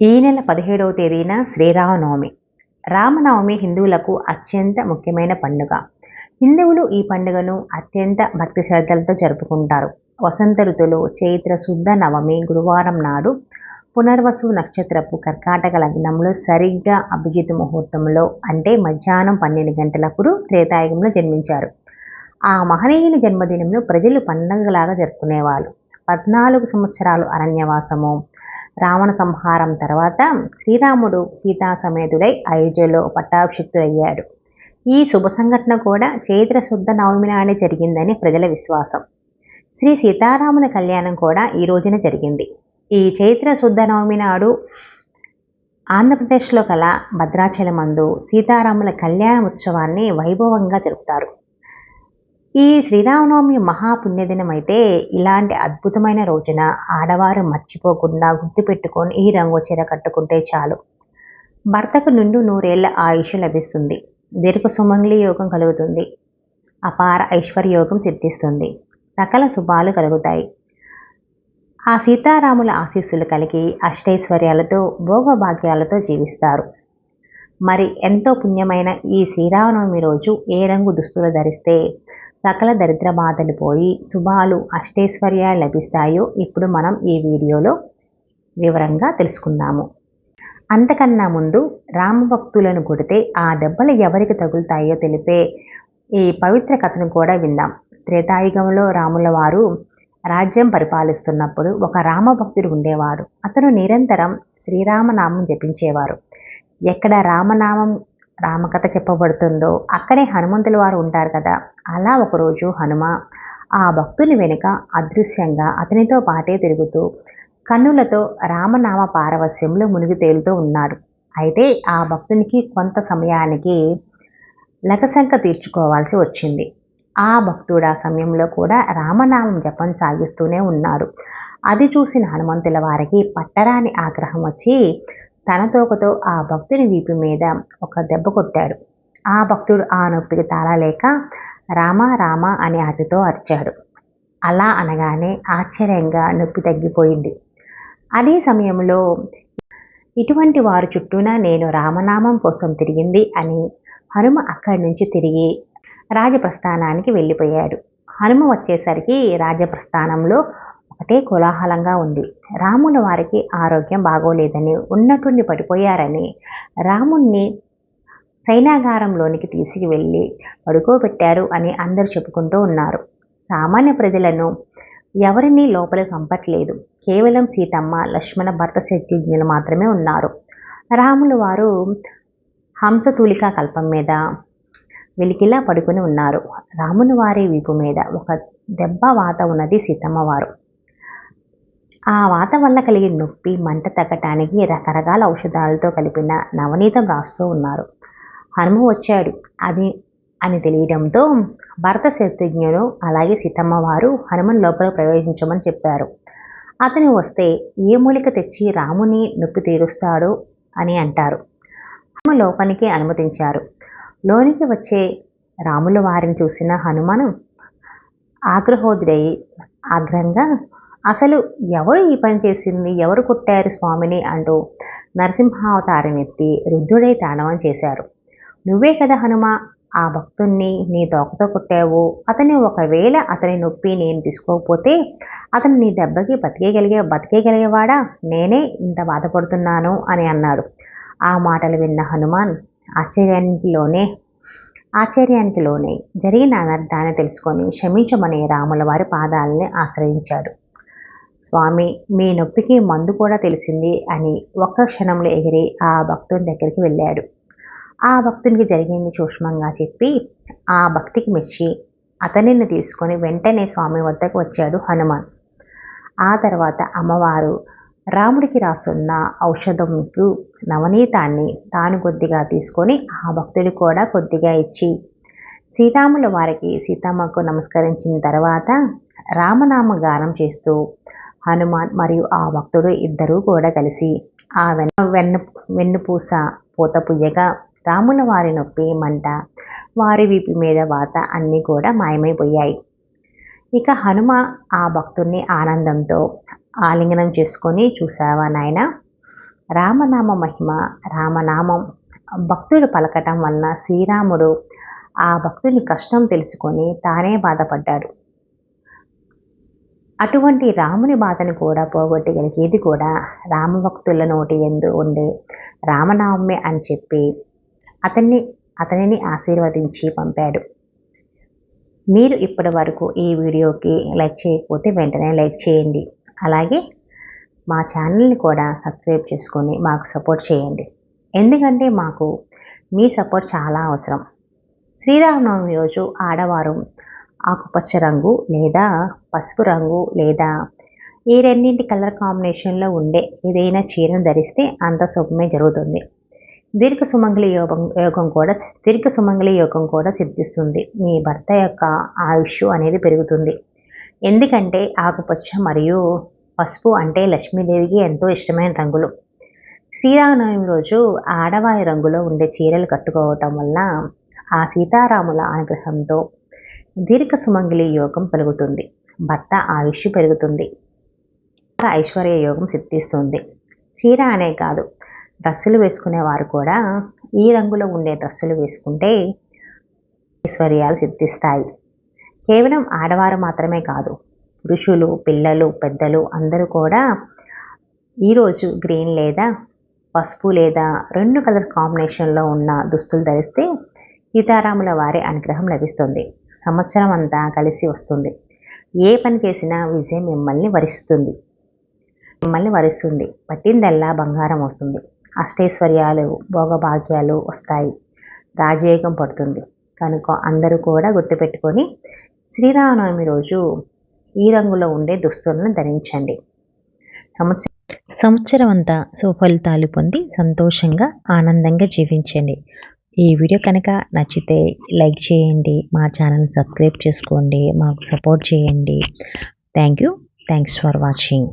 ఈ నెల పదిహేడవ తేదీన శ్రీరామనవమి. రామనవమి హిందువులకు అత్యంత ముఖ్యమైన పండుగ. హిందువులు ఈ పండుగను అత్యంత భక్తి శ్రద్ధలతో జరుపుకుంటారు. వసంత ఋతువులో చైత్ర శుద్ధ నవమి గురువారం నాడు పునర్వసు నక్షత్రపు కర్కాటక లగ్నంలో సరిగ్గా అభిజిత్ ముహూర్తంలో అంటే మధ్యాహ్నం పన్నెండు గంటలప్పుడు త్రేతాయుగంలో జన్మించారు. ఆ మహనీయుని జన్మదినంలో ప్రజలు పండగలాగా జరుపుకునేవాళ్ళు. పద్నాలుగు సంవత్సరాలు అరణ్యవాసము రావణ సంహారం తర్వాత శ్రీరాముడు సీతా సమేతుడై అయోధ్యలో పట్టాభిషిక్తుడయ్యాడు. ఈ శుభ సంఘటన కూడా చైత్ర శుద్ధ నవమి నాడే జరిగిందని ప్రజల విశ్వాసం. శ్రీ సీతారాముల కళ్యాణం కూడా ఈ రోజున జరిగింది. ఈ చైత్ర శుద్ధ నవమి నాడు ఆంధ్రప్రదేశ్లో కల భద్రాచలమందు సీతారాముల కళ్యాణ ఉత్సవాన్ని వైభవంగా జరుపుతారు. ఈ శ్రీరామనవమి మహాపుణ్యదినం అయితే ఇలాంటి అద్భుతమైన రోజున ఆడవారు మర్చిపోకుండా గుర్తుపెట్టుకొని ఈ రంగు చీర కట్టుకుంటే చాలు. భర్తకు నుండు నూరేళ్ళ ఆయుష్ లభిస్తుంది. దీర్ఘ సుమంగ్లి యోగం కలుగుతుంది. అపార ఐశ్వర్య యోగం సిద్ధిస్తుంది. సకల శుభాలు కలుగుతాయి. ఆ సీతారాముల ఆశీస్సులు కలిగి అష్టైశ్వర్యాలతో భోగభాగ్యాలతో జీవిస్తారు. మరి ఎంతో పుణ్యమైన ఈ శ్రీరామనవమి రోజు ఏ రంగు దుస్తులు ధరిస్తే సకల దరిద్ర బాధలు పోయి శుభాలు అష్టైశ్వర్యాలు లభిస్తాయో ఇప్పుడు మనం ఈ వీడియోలో వివరంగా తెలుసుకుందాము. అంతకన్నా ముందు రామభక్తులను కొడితే ఆ దెబ్బలు ఎవరికి తగులుతాయో తెలిపే ఈ పవిత్ర కథను కూడా విందాం. త్రేతాయుగంలో రాముల వారు రాజ్యం పరిపాలిస్తున్నప్పుడు ఒక రామభక్తుడు ఉండేవాడు. అతను నిరంతరం శ్రీరామనామం జపించేవారు. ఎక్కడ రామనామం రామకథ చెప్పబడుతుందో అక్కడే హనుమంతుల వారు ఉంటారు కదా. అలా ఒకరోజు హనుమ ఆ భక్తుని వెనుక అదృశ్యంగా అతనితో పాటే తిరుగుతూ కన్నులతో రామనామ పారవస్యంలో మునిగి తేలుతూ ఉన్నాడు. అయితే ఆ భక్తునికి కొంత సమయానికి లకశంక తీర్చుకోవాల్సి వచ్చింది. ఆ భక్తుడు ఆ సమయంలో కూడా రామనామం జపం సాగిస్తూనే ఉన్నాడు అది చూసిన హనుమంతుల వారికి పట్టరాని ఆగ్రహం వచ్చి తన తోకతో ఆ భక్తుని వీపు మీద ఒక దెబ్బ కొట్టాడు. ఆ భక్తుడు ఆ నొప్పికి తాళలేక రామ రామ అని అతితో అరిచాడు. అలా అనగానే ఆశ్చర్యంగా నొప్పి తగ్గిపోయింది. అదే సమయంలో ఇటువంటి వారు చుట్టూన నేను రామనామం కోసం తిరిగింది అని హనుమ అక్కడి నుంచి తిరిగి రాజప్రస్థానానికి వెళ్ళిపోయాడు. హనుమ వచ్చేసరికి రాజప్రస్థానంలో ఒకటే కోలాహలంగా ఉంది. రాముల వారికి ఆరోగ్యం బాగోలేదని ఉన్నటువంటి పడిపోయారని రాముణ్ణి సైనాగారంలోనికి తీసుకువెళ్ళి పడుకోబెట్టారు అని అందరూ చెప్పుకుంటూ ఉన్నారు. సామాన్య ప్రజలను ఎవరినీ లోపల పంపట్లేదు కేవలం సీతమ్మ లక్ష్మణ భర్త శత్రుఘ్నులు మాత్రమే ఉన్నారు. రాములు వారు హంసతూలికా కల్పం మీద వెలికిలా పడుకుని ఉన్నారు. రాముని వారి వీపు మీద ఒక దెబ్బ వాత ఉన్నది సీతమ్మ వారు. ఆ వాత వల్ల కలిగే నొప్పి మంట తగ్గటానికి రకరకాల ఔషధాలతో కలిపిన నవనీతం రాస్తూ ఉన్నారు. హనుమ వచ్చాడు. అది అని తెలియడంతో భరత శత్రుఘ్నులు అలాగే సీతమ్మ వారు హనుమన్ లోపల ప్రవేశించమని చెప్పారు. అతను వస్తే ఏ మూలిక తెచ్చి రాముని నొప్పి తీరుస్తాడు అని అంటారు. హనుమ లోపలికి అనుమతించారు. లోనికి వచ్చే రాముల వారిని చూసిన హనుమాను ఆగ్రహోదరై ఆగ్రహంగా అసలు ఎవరు ఈ పని చేసింది? ఎవరు కొట్టారు స్వామిని? అంటూ నరసింహావతారమెత్తి రుద్రుడై తాండవం చేశారు. నువ్వే కదా హనుమ ఆ భక్తుణ్ణి నీ తోకతో కొట్టావు. అతని ఒకవేళ అతని నొప్పి నేను తీసుకోకపోతే అతను నీ దెబ్బకి బతికేయగలిగే బతికేయగలిగేవాడా? నేనే ఇంత బాధపడుతున్నాను అని అన్నాడు. ఆ మాటలు విన్న హనుమాన్ ఆశ్చర్యానికిలోనే ఆశ్చర్యానికి లోనే జరిగిన అనర్థాన్ని తెలుసుకొని క్షమించమని రాముల వారి పాదాలని ఆశ్రయించాడు. స్వామి మీ నొప్పికి మందు కూడా తెలిసింది అని ఒక్క క్షణంలో ఎగిరి ఆ భక్తుని దగ్గరికి వెళ్ళాడు. ఆ భక్తునికి జరిగింది సూక్ష్మంగా చెప్పి ఆ భక్తికి మెచ్చి అతనిని తీసుకొని వెంటనే స్వామి వద్దకు వచ్చాడు హనుమాన్. ఆ తర్వాత అమ్మవారు రాముడికి రాసున్న ఔషధంకు నవనీతాన్ని తాను కొద్దిగా తీసుకొని ఆ భక్తుడు కూడా కొద్దిగా ఇచ్చి సీతాముల వారికి సీతమ్మకు నమస్కరించిన తర్వాత రామనామ గానం చేస్తూ హనుమాన్ మరియు ఆ భక్తుడు ఇద్దరూ కూడా కలిసి ఆ వెన్న వెన్న వెన్నుపూస పూత పుయ్యగా రాముల వారి నొప్పి మంట వారి వీపి మీద వాత అన్నీ కూడా మాయమైపోయాయి. ఇక హనుమ ఆ భక్తుడిని ఆనందంతో ఆలింగనం చేసుకొని చూసావా నాయన? రామనామ మహిమ రామనామం భక్తుడు పలకటం వలన శ్రీరాముడు ఆ భక్తుని కష్టం తెలుసుకొని తానే బాధపడ్డాడు. అటువంటి రాముని బాధను కూడా పోగొట్టగలిగేది కూడా రామభక్తుల నోటి ఎందు ఉండే రామనామే అని చెప్పి అతన్ని అతనిని ఆశీర్వదించి పంపాడు. మీరు ఇప్పటి వరకు ఈ వీడియోకి లైక్ చేయకపోతే వెంటనే లైక్ చేయండి. అలాగే మా ఛానల్ని కూడా సబ్స్క్రైబ్ చేసుకొని మాకు సపోర్ట్ చేయండి. ఎందుకంటే మాకు మీ సపోర్ట్ చాలా అవసరం. శ్రీరామనవమి రోజు ఆడవారు ఆకుపచ్చ రంగు లేదా పసుపు రంగు లేదా ఈ రెండింటి కలర్ కాంబినేషన్లో ఉండే ఏదైనా చీరను ధరిస్తే అంత శుభమే జరుగుతుంది. దీర్ఘ సుమంగళి యోగం యోగం కూడా దీర్ఘ సుమంగళి యోగం కూడా సిద్ధిస్తుంది. మీ భర్త యొక్క ఆయుష్ అనేది పెరుగుతుంది. ఎందుకంటే ఆకుపచ్చ మరియు పసుపు అంటే లక్ష్మీదేవికి ఎంతో ఇష్టమైన రంగులు. శ్రీరామనవమి రోజు ఆడవారి రంగులో ఉండే చీరలు కట్టుకోవటం వల్ల ఆ సీతారాముల అనుగ్రహంతో దీర్ఘ సుమంగళి యోగం పెరుగుతుంది. భర్త ఆయుష్ పెరుగుతుంది. ఐశ్వర్య యోగం సిద్ధిస్తుంది. చీర అనే కాదు డ్రస్సులు వేసుకునేవారు కూడా ఈ రంగులో ఉండే డ్రస్సులు వేసుకుంటే ఐశ్వర్యాలు సిద్ధిస్తాయి. కేవలం ఆడవారు మాత్రమే కాదు పురుషులు పిల్లలు పెద్దలు అందరూ కూడా ఈరోజు గ్రీన్ లేదా పసుపు లేదా రెండు కలర్ కాంబినేషన్లో ఉన్న దుస్తులు ధరిస్తే సీతారాముల వారి అనుగ్రహం లభిస్తుంది. సంవత్సరం అంతా కలిసి వస్తుంది. ఏ పని చేసినా విజయం మిమ్మల్ని వరిస్తుంది. మిమ్మల్ని వరిస్తుంది. పట్టిందల్లా బంగారం వస్తుంది. అష్టైశ్వర్యాలు భోగభాగ్యాలు వస్తాయి. రాజయోగం పడుతుంది. కనుక అందరూ కూడా గుర్తుపెట్టుకొని శ్రీరామనవమి రోజు ఈ రంగులో ఉండే దుస్తులను ధరించండి. సంవత్సరం సంవత్సరం అంతా సుఫలితాలు పొంది సంతోషంగా ఆనందంగా జీవించండి. ఈ వీడియో కనుక నచ్చితే లైక్ చేయండి మా ఛానల్ సబ్స్క్రైబ్ చేసుకోండి మాకు సపోర్ట్ చేయండి. Thank you thanks for watching